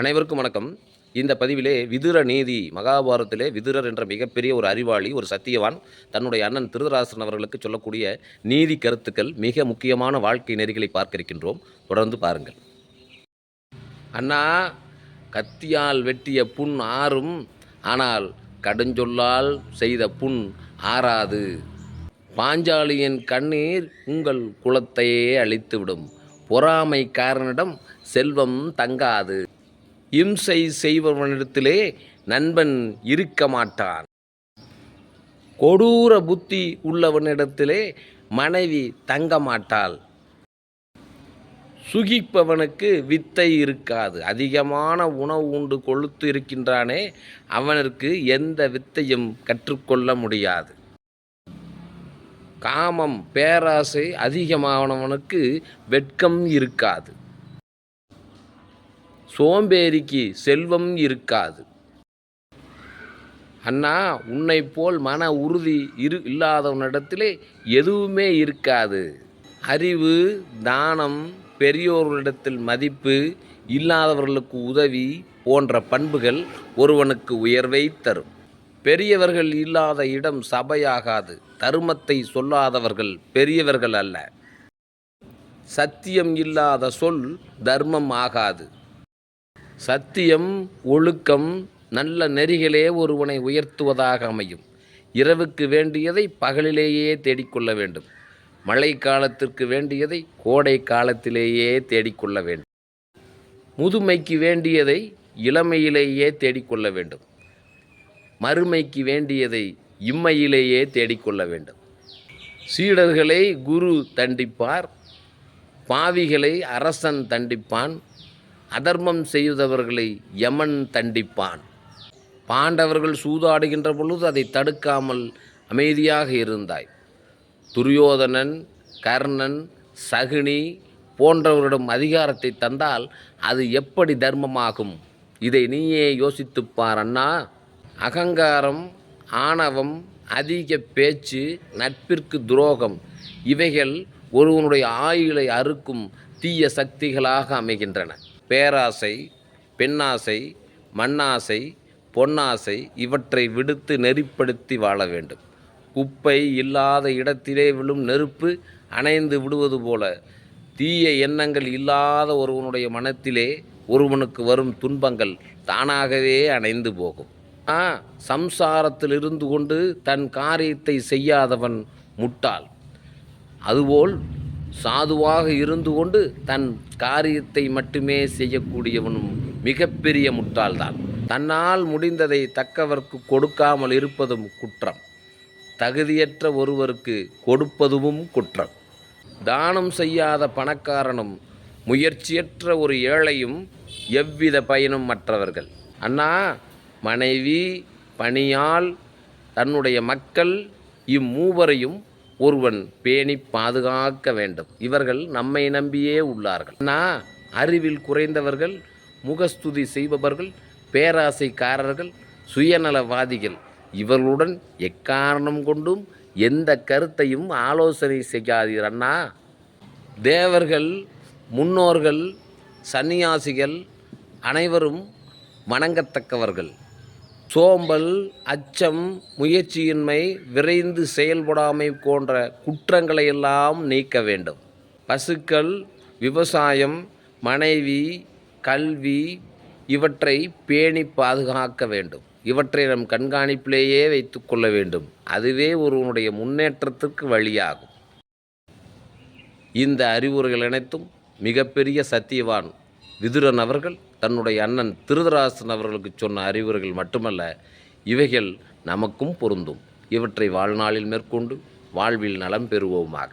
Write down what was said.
அனைவருக்கும் வணக்கம். இந்த பதிவிலே விதுர நீதி மகாபாரதத்திலே விதுரர் என்ற மிகப்பெரிய ஒரு அறிவாளி ஒரு சத்தியவான் தன்னுடைய அண்ணன் திருதராசன் அவர்களுக்கு சொல்லக்கூடிய நீதி கருத்துக்கள் மிக முக்கியமான வாழ்க்கை நெறிகளை பார்க்க இருக்கின்றோம் தொடர்ந்து பாருங்கள். அண்ணா கத்தியால் வெட்டிய புண் ஆறும் ஆனால் கடுஞ்சொல்லால் செய்த புண் ஆறாது. பாஞ்சாலியின் கண்ணீர் உங்கள் குலத்தையே அழித்துவிடும். பொறாமை காரனிடம் செல்வம் தங்காது. இம்சை செய்பவனிடத்திலே நண்பன் இருக்க மாட்டான். கொடூர புத்தி உள்ளவனிடத்திலே மனைவி தங்க மாட்டாள். சுகிப்பவனுக்கு வித்தை இருக்காது. அதிகமான உணவு உண்டு கொழுத்து இருக்கின்றானே அவனுக்கு எந்த வித்தையும் கற்றுக்கொள்ள முடியாது. காமம் பேராசை அதிகமானவனுக்கு வெட்கம் இருக்காது. சோம்பேறிக்கு செல்வம் இருக்காது. அண்ணா உன்னை போல் மன உறுதி இரு இல்லாதவனிடத்திலே எதுவுமே இருக்காது. அறிவு தானம் பெரியோர்களிடத்தில் மதிப்பு இல்லாதவர்களுக்கு உதவி போன்ற பண்புகள் ஒருவனுக்கு உயர்வை தரும். பெரியவர்கள் இல்லாத இடம் சபையாகாது. தருமத்தை சொல்லாதவர்கள் பெரியவர்கள் அல்ல. சத்தியம் இல்லாத சொல் தர்மம் ஆகாது. சத்தியம் ஒழுக்கம் நல்ல நெறிகளே ஒருவனை உயர்த்துவதாக அமையும். இரவுக்கு வேண்டியதை பகலிலேயே தேடிக்கொள்ள வேண்டும். மழை காலத்திற்கு வேண்டியதை கோடை காலத்திலேயே தேடிக்கொள்ள வேண்டும். முதுமைக்கு வேண்டியதை இளமையிலேயே தேடிக்கொள்ள வேண்டும். மறுமைக்கு வேண்டியதை இம்மையிலேயே தேடிக்கொள்ள வேண்டும். சீடர்களை குரு தண்டிப்பார் பாவிகளை அரசன் தண்டிப்பான் அதர்மம் செய்தவர்களை யமன் தண்டிப்பான். பாண்டவர்கள் சூதாடுகின்ற பொழுது அதை தடுக்காமல் அமைதியாக இருந்தாய். துரியோதனன் கர்ணன் சகுனி போன்றவரிடம் அதிகாரத்தை தந்தால் அது எப்படி தர்மமாகும்? இதை நீயே யோசித்துப்பார் அண்ணா. அகங்காரம் ஆணவம் அதிக பேச்சு நட்பிற்கு துரோகம் இவைகள் ஒருவனுடைய ஆயுளை அறுக்கும் தீய சக்திகளாக அமைகின்றன. பேராசை பெண்ணாசை மண்ணாசை பொன்னாசை இவற்றை விடுத்து நெறிப்படுத்தி வாழ வேண்டும். குப்பை இல்லாத இடத்திலே விழும் நெருப்பு அணைந்து விடுவது போல தீய எண்ணங்கள் இல்லாத ஒருவனுடைய மனத்திலே ஒருவனுக்கு வரும் துன்பங்கள் தானாகவே அணைந்து போகும். ஆ சம்சாரத்தில் இருந்து கொண்டு தன் காரியத்தை செய்யாதவன் முட்டாள். அதுபோல் சாதுவாக இருந்து கொண்டு தன் காரியத்தை மட்டுமே செய்யக்கூடியவனும் மிகப்பெரிய முட்டாள்தான். தன்னால் முடிந்ததை தக்கவர்க்கு கொடுக்காமல் இருப்பதும் குற்றம். தகுதியற்ற ஒருவருக்கு கொடுப்பதுவும் குற்றம். தானம் செய்யாத பணக்காரனும் முயற்சியற்ற ஒரு ஏழையும் எவ்வித பயனும் மற்றவர்கள். அண்ணா மனைவி பணியால் தன்னுடைய மக்கள் இம்மூவரையும் ஒருவன் பேணி பாதுகாக்க வேண்டும். இவர்கள் நம்மை நம்பியே உள்ளார்கள். அண்ணா அறிவில் குறைந்தவர்கள் முகஸ்துதி செய்பவர்கள் பேராசைக்காரர்கள் சுயநலவாதிகள். இவர்களுடன் எக்காரணம் கொண்டும் எந்த கருத்தையும் ஆலோசனை செய்யாதீர் அண்ணா. தேவர்கள் முன்னோர்கள் சன்னியாசிகள் அனைவரும் வணங்கத்தக்கவர்கள். சோம்பல் அச்சம் முயற்சியின்மை விரைந்து செயல்படாமை போன்ற குற்றங்களை எல்லாம் நீக்க வேண்டும். பசுக்கள் விவசாயம் மனைவி கல்வி இவற்றை பேணி பாதுகாக்க வேண்டும். இவற்றை நம் கண்காணிப்பிலேயே வைத்து கொள்ள வேண்டும். அதுவே ஒருவனுடைய முன்னேற்றத்திற்கு வழியாகும். இந்த அறிவுரைகள் அனைத்தும் மிகப்பெரிய சத்தியவான் விதுரன் அவர்கள் தன்னுடைய அண்ணன் திருதராசன் அவர்களுக்கு சொன்ன அறிவுரைகள் மட்டுமல்ல இவைகள் நமக்கும் பொருந்தும். இவற்றை வாழ்நாளில் மேற்கொண்டு வாழ்வில் நலம் பெறுவோமாக.